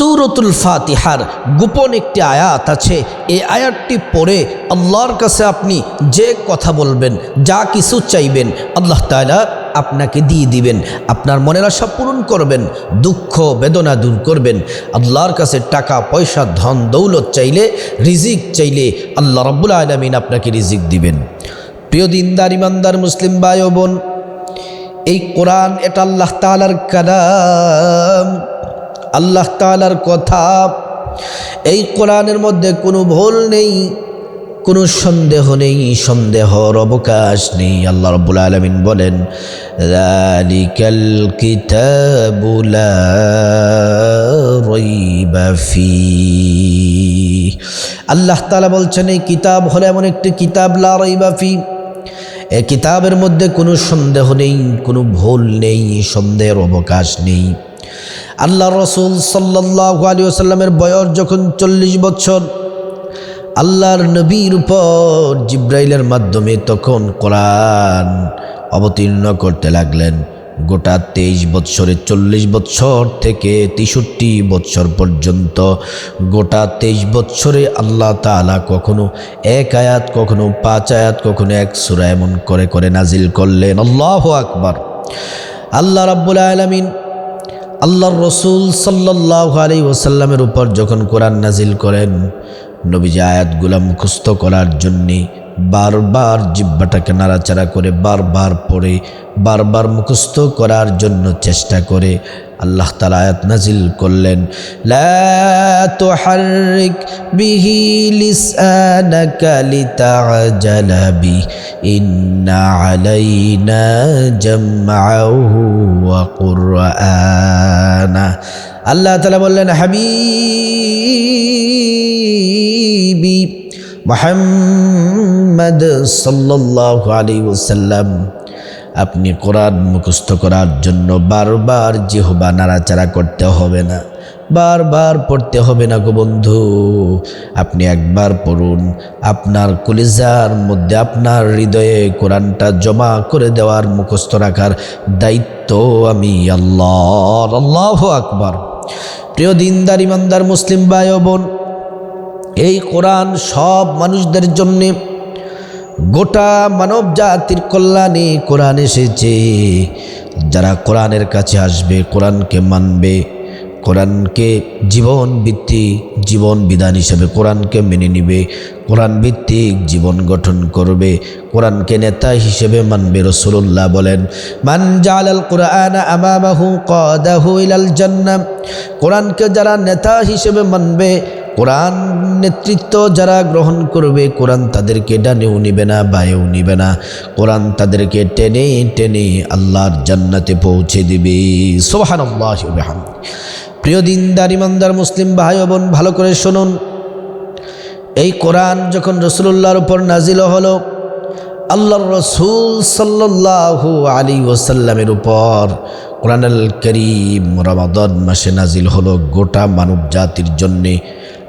সুরতুল ফাতিহার গোপন একটি আয়াত আছে। এই আয়াতটি পড়ে আল্লাহর কাছে আপনি যে কথা বলবেন, যা কিছু চাইবেন, আল্লাহ তাআলা আপনাকে দিয়ে দিবেন। আপনার মনের আশা পূরণ করবেন, দুঃখ, বেদনা দূর করবেন। আল্লাহর কাছে টাকা, পয়সা, ধন, দৌলত চাইলে, রিজিক চাইলে আল্লাহ রব্বুল আলমিন আপনাকে রিজিক দিবেন। প্রিয় দিনদার, ইমানদার মুসলিম ভাই বোন, এই কোরআন এটা আল্লাহ তালার কালাম। আল্লাহ তালার কথা। এই কোরআনের মধ্যে কোনো ভুল নেই, কোনো সন্দেহ নেই সন্দেহর অবকাশ নেই। আল্লাহ রব্বুল আলমিন বলেন রালিকাল কিতাবুলা আল্লাহ তালা বলছেন, এই কিতাব হলে এমন একটি কিতাব, লা রইবাফি এ কিতাবের মধ্যে কোনো সন্দেহ নেই, কোনো ভুল নেই, সন্দেহের অবকাশ নেই। আল্লাহ রসুল সাল্লাহ আলী আসাল্লামের বয়স যখন চল্লিশ বছর, আল্লাহর নবীর উপর জিব্রাইলের মাধ্যমে তখন কোরআন অবতীর্ণ করতে লাগলেন। গোটা তেইশ বৎসরে চল্লিশ বৎসর থেকে তেষট্টি বৎসর পর্যন্ত গোটা তেইশ বৎসরে আল্লাহ তালা কখনো এক আয়াত, কখনো পাঁচ আয়াত, কখনো এক সুরা এমন করে করে নাজিল করলেন। আল্লাহ আকবার। আল্লাহ রাব্বুল আলমিন আল্লাহর রসুল সাল্লাহ আলী ওসাল্লামের উপর যখন কোরআন নাজিল করেন, নবীজি আয়াতগুলা মুখস্থ করার জন্যে বারবার জিব্বাটাকে নাড়াচাড়া করে, বারবার পড়ে, বারবার মুখস্থ করার জন্য চেষ্টা করে আল্লাহ তালা আয়াত নাজিল করলেন, লা তুহাররিক বিহি লিসানাকা লিতাআজালা বি, ইন্না আলাইনা জামআহু ওয়া কুরআনা। আল্লাহ তাআলা বললেন, হাবিবি মোহাম্মদ সাল্লাল্লাহু আলাইহি ওয়াসাল্লাম আপনি কোরআন মুখস্থ করার জন্য বারবার জিহবা নাড়াচাড়া করতে হবে না। বারবার পড়তে হবে না গো বন্ধু। আপনি একবার পড়ুন। আপনার কলিজার মধ্যে আপনার হৃদয়ে কোরআনটা জমা করে দেওয়ার মুখস্থ রাখার দায়িত্ব আমি আল্লাহ আল্লাহ আকবার। প্রিয় দিনদার, ইমানদার, মুসলিম ভাই বোন, এই কোরআন সব মানুষদের জন্যে গোটা মানব জাতির কল্যাণে কোরআন এসেছে। যারা কোরআনের কাছে আসবে, কোরআনকে মানবে, কোরআনকে জীবন ভিত্তিক জীবন বিধান হিসেবে কোরআনকে মেনে নিবে কোরআন ভিত্তিক জীবন গঠন করবে, কোরআনকে নেতা হিসেবে মানবে রসুল্লাহ বলেন, মান জালাল কোরআন আমাবাহু কদাহু ইলাল জান্নাম কোরআনকে যারা নেতা হিসেবে মানবে কোরআন নেতৃত্ব যারা গ্রহণ করবে, কোরআন তাদেরকে ডানেও নিবে না, বায়েও নিবে না। কোরআন তাদেরকে টেনে টেনে আল্লাহর জান্নাতে পৌঁছে দিবে। সোহান প্রিয় দিনদার, ইমানদার মুসলিম ভাই বোন, ভালো করে শুনুন। এই কোরআন যখন রসুল্লাহর উপর নাজিল হলো, আল্লাহর রসুল সাল্লাহ আলী ওসাল্লামের উপর কোরআন আল করিম রমাদন মাসে নাজিল হলো গোটা মানব জাতির জন্যে।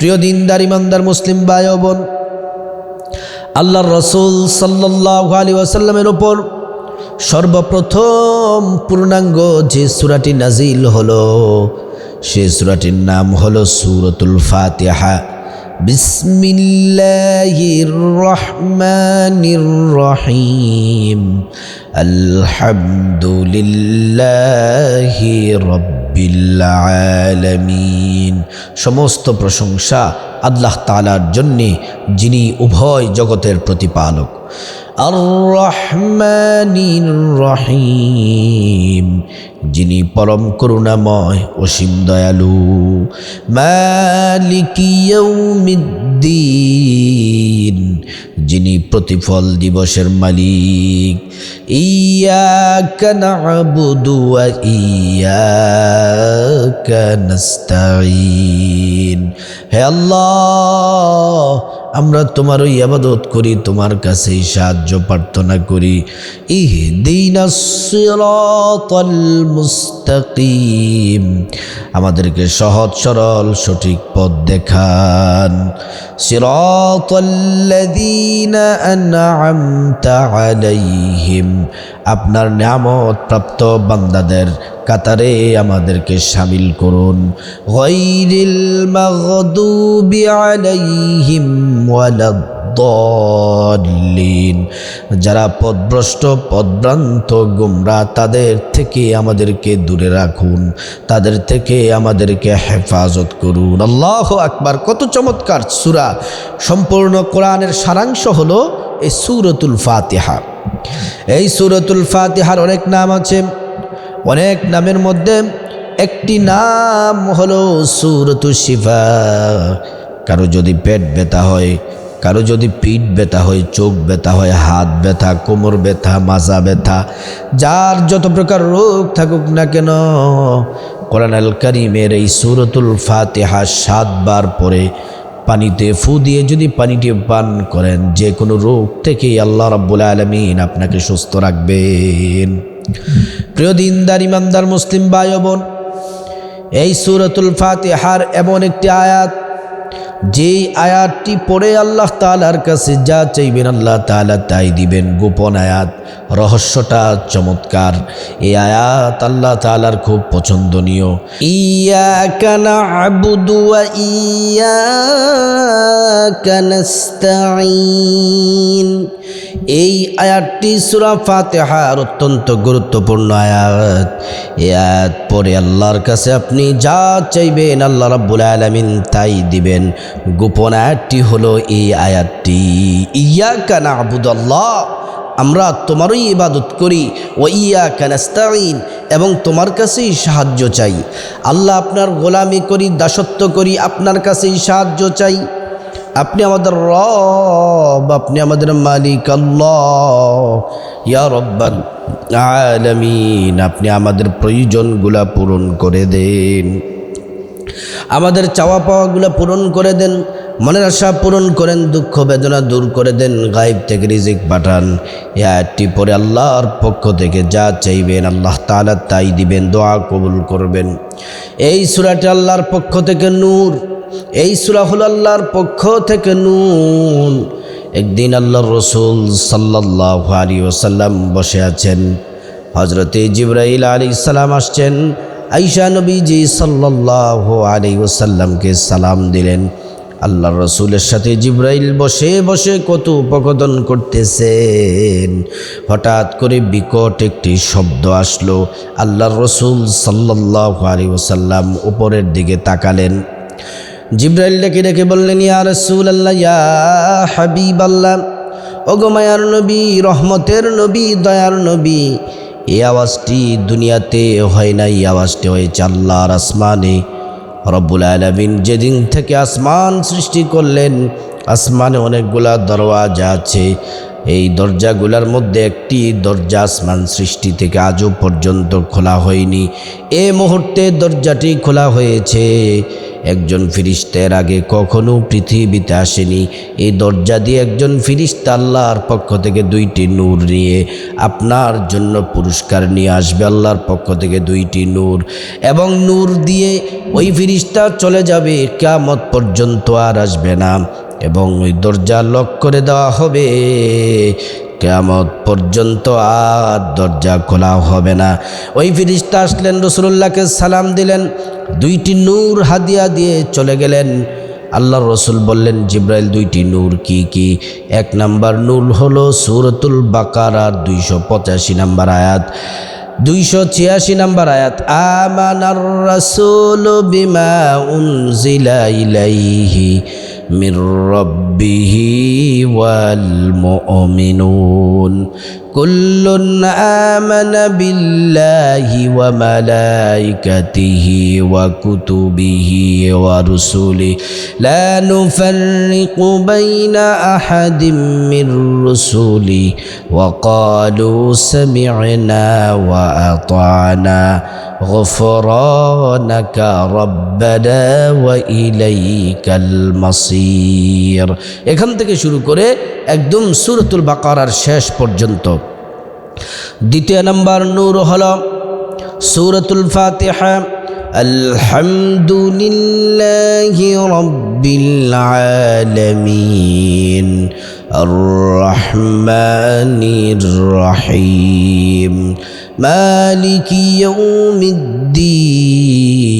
প্রিয় দিনদার, ইমানদার মুসলিম ভাই বোন, আল্লাহর রসুল সাল্লাহ আলী ওয়াসাল্লামের ওপর সর্বপ্রথম পূর্ণাঙ্গ যে সুরাটি নাজিল হলো সে সুরাটির নাম হলো সুরতুল ফাতিহা। বিসমিল্লাহির রহমানির রহিম। আলামিন সমস্ত প্রশংসা আল্লাহ তালার জন্যে যিনি উভয় জগতের প্রতিপালক। আর রহমানির রহিম যিনি পরম করুণাময় অসীম দয়ালু মালিকিয়ৌমিদ্দিন যিনি প্রতিফল দিবসের মালিক إياك نعبد وإياك نستعين হে আল্লাহ আমরা তোমার ওই আবাদত করি, তোমার কাছে সাহায্য প্রার্থনা করি। মুস্তাকিম। আমাদেরকে সহজ সরল সঠিক পথ দেখান। সিরাতাল্লাযীনা আন'আমতা عليهم আপনার নিয়ামত প্রাপ্ত বান্দাদের কাতারে আমাদেরকে সামিল করুন। গৈরিল মাগদুবি আলাইহিম ওয়ালাদ্দাল্লিন যারা পদভ্রষ্ট, পদভ্রান্ত গুমরা, তাদের থেকে আমাদেরকে দূরে রাখুন। তাদের থেকে আমাদেরকে হেফাজত করুন। আল্লাহ আকবার। কত চমৎকার সুরা। সম্পূর্ণ কোরআনের সারাংশ হলো এই সুরতুল ফাতিহা। এই সুরতুল ফাতিহার অনেক নাম আছে। অনেক নামের মধ্যে একটি নাম হলো সুরতু শিফা। কারও যদি পেট ব্যথা হয় কারও যদি পিঠ ব্যথা হয়, চোখ ব্যথা হয়, হাত ব্যথা, কোমর ব্যথা, মাজা ব্যথা, যার যত প্রকার রোগ থাকুক না কেন, কোরআন আল করিমের এই সুরতুল ফাতেহা সাতবার পরে পানিতে ফু দিয়ে যদি পানিটি পান করেন, যে কোনো রোগ থেকেই আল্লাহ রাব্বুল আলমিন আপনাকে সুস্থ রাখবেন। প্রিয় দিনদার, ইমানদার, মুসলিম ভাই বোন, এই সুরতুল ফাতিহার এমন একটি আয়াত যেই আয়াতটি পড়ে আল্লাহ তালার কাছে যা চাইবেন আল্লাহ তালা তাই দিবেন। গোপন আয়াত। রহস্যটা চমৎকার। এই আয়াত আল্লাহ তালার খুব পছন্দনীয়। ইয়া কানা আবুদু ইয়া কানাস্তাইন এই আয়াতটি সুরা ফাতেহার অত্যন্ত গুরুত্বপূর্ণ আয়াত। এই আয়াত পরে আল্লাহর কাছে আপনি যা চাইবেন আল্লাহ রাব্বুল আলামিন তাই দিবেন। গোপন আয়াতটি হলো এই আয়াতটি। ইয়া কানা আবুদাল্লাহ আমরা তোমারই ইবাদত করি ও ইয়া কানাস্তাইন এবং তোমার কাছেই সাহায্য চাই। আল্লাহ আপনার গোলামি করি, দাসত্ব করি, আপনার কাছেই সাহায্য চাই। আপনি আমাদের রব, আপনি আমাদের মালিক আল্লাহ। ইয়া আপনি আমাদের প্রয়োজনগুলা পূরণ করে দেন। আমাদের চাওয়া পাওয়াগুলো পূরণ করে দেন। মনের আশা পূরণ করেন, দুঃখ বেদনা দূর করে দেন গাইব থেকে রিজিক পাঠান। এ আয়াতটি পরে আল্লাহর পক্ষ থেকে যা চাইবেন, আল্লাহ তাআলা তাই দিবেন, দোয়া কবুল করবেন। এই সুরাটি আল্লাহর পক্ষ থেকে নূর। এই সুরা হল আল্লাহর পক্ষ থেকে নুন একদিন আল্লাহর রসুল সাল্লাহ আলী ওসাল্লাম বসে আছেন। হজরতে জিব্রাইল আলী সালাম আসছেন। আইসা নবীজি সাল্লাহ আলী ওসাল্লামকে সালাম দিলেন। আল্লাহ রসুলের সাথে জিব্রাইল বসে বসে কত উপকদন করতেছেন। হঠাৎ করে বিকট একটি শব্দ আসলো। আল্লাহর রসুল সাল্লাহ আলী ওসাল্লাম উপরের দিকে তাকালেন। জিব্রাইল ডেকে ডেকে বললেন, ইয়া রসুল আল্লাহ ইয়া হাবিব আল্লাহ ওগো মায়ার নবী, রহমতের নবী, দয়ার নবী, এই আওয়াজটি দুনিয়াতে হয় না এই আওয়াজটি হয়েছে আল্লাহর আসমানে। রব্বুল আলমিন যেদিন থেকে আসমান সৃষ্টি করলেন, আসমানে অনেকগুলা দরওয়াজা আছে। এই দরজাগুলার মধ্যে একটি দরজা আসমান সৃষ্টি থেকে আজও পর্যন্ত খোলা হয়নি। এ মুহূর্তে দরজাটি খোলা হয়েছে। একজন ফিরিস্তের আগে কখনো পৃথিবীতে আসেনি। এই দরজা দিয়ে একজন ফিরিস্তা আল্লাহর পক্ষ থেকে দুইটি নূর নিয়ে আপনার জন্য পুরস্কার নিয়ে আসবে আল্লাহর পক্ষ থেকে দুইটি নূর। এবং নূর দিয়ে ওই ফিরিস্তা চলে যাবে, কেয়ামত পর্যন্ত আর আসবে না। এবং ওই দরজা লক করে দেওয়া হবে। কেয়ামত পর্যন্ত আর দরজা খোলা হবে না। ওই ফিরিস্তা আসলেন রসুল্লাহকে সালাম দিলেন, দুইটি নূর হাদিয়া দিয়ে চলে গেলেন। আল্লাহ রসুল বললেন, জিব্রাইল, দুইটি নূর কি কি? এক নাম্বার নূর হলো সুরতুল বাকারার দুইশো পঁচাশি নাম্বার আয়াত। দুইশো ছিয়াশি নাম্বার আয়াত, আমানার রাসূল বিমা উনজিলা ইলাইহি। من ربه والمؤمنون. كل آمن بالله وملائكته وكتبه ورسله. لا نفرق بين أحد من رسله. وقالوا سمعنا وأطعنا. غفرانك ربنا وإليك المصير এখান থেকে শুরু করে একদম সুরতুল বাকারার শেষ পর্যন্ত দ্বিতীয় নম্বর নূর হল সুরতুল ফাতিহা الحمد لله رب العالمين الرحمن الرحيم مالك يوم الدين.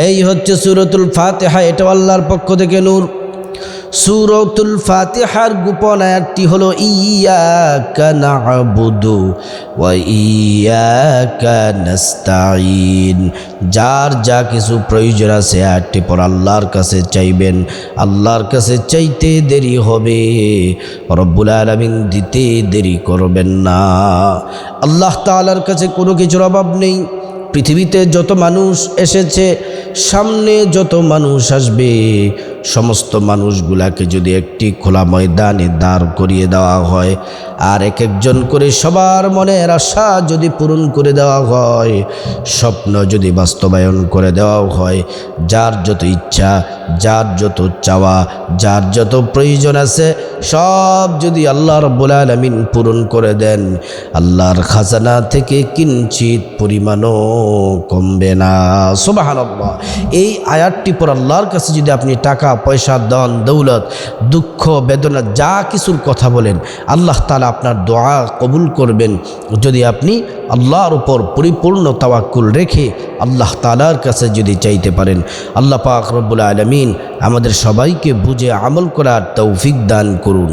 এই হচ্ছে সুরতুল ফাতেহা এটা আল্লাহর পক্ষ থেকে নূর। সুরতুল ফাতিহার গোপন আয়াতটি হলো ওয়া নাস্তাইন যার যা কিছু প্রয়োজন আছে আয়াতটি পর আল্লাহর কাছে চাইবেন। আল্লাহর কাছে চাইতে দেরি হবে। রব্বুল আলামিন দিতে দেরি করবেন না। আল্লাহ তাআলার কাছে কোনো কিছুর অভাব নেই। পৃথিবীতে যত মানুষ এসেছে সামনে যত মানুষ আসবে সমস্ত মানুষগুলাকে যদি একটি খোলা ময়দানে দাঁড় করিয়ে দেওয়া হয়, আর এক একজন করে সবার মনের আশা যদি পূরণ করে দেওয়া হয়, স্বপ্ন যদি বাস্তবায়ন করে দেওয়া হয়, যার যত ইচ্ছা, যার যত চাওয়া, যার যত প্রয়োজন আছে, সব যদি আল্লাহ রব্বুল আলমিন পূরণ করে দেন, আল্লাহর খাজানা থেকে কিঞ্চিত পরিমাণও কমবে না। সুবাহান এই আয়াতটি পর আল্লাহর কাছে যদি আপনি টাকা পয়সা দন দৌলত, দুঃখ, বেদনা, যা কিছুর কথা বলেন, আল্লাহ তালা আপনার দোয়া কবুল করবেন। যদি আপনি আল্লাহর উপর পরিপূর্ণ তাওয়াক্কুল রেখে আল্লাহ তালার কাছে যদি চাইতে পারেন, আল্লাহ পাক রব্বুল আলমিন আমাদের সবাইকে বুঝে আমল করার তৌফিক দান করুন।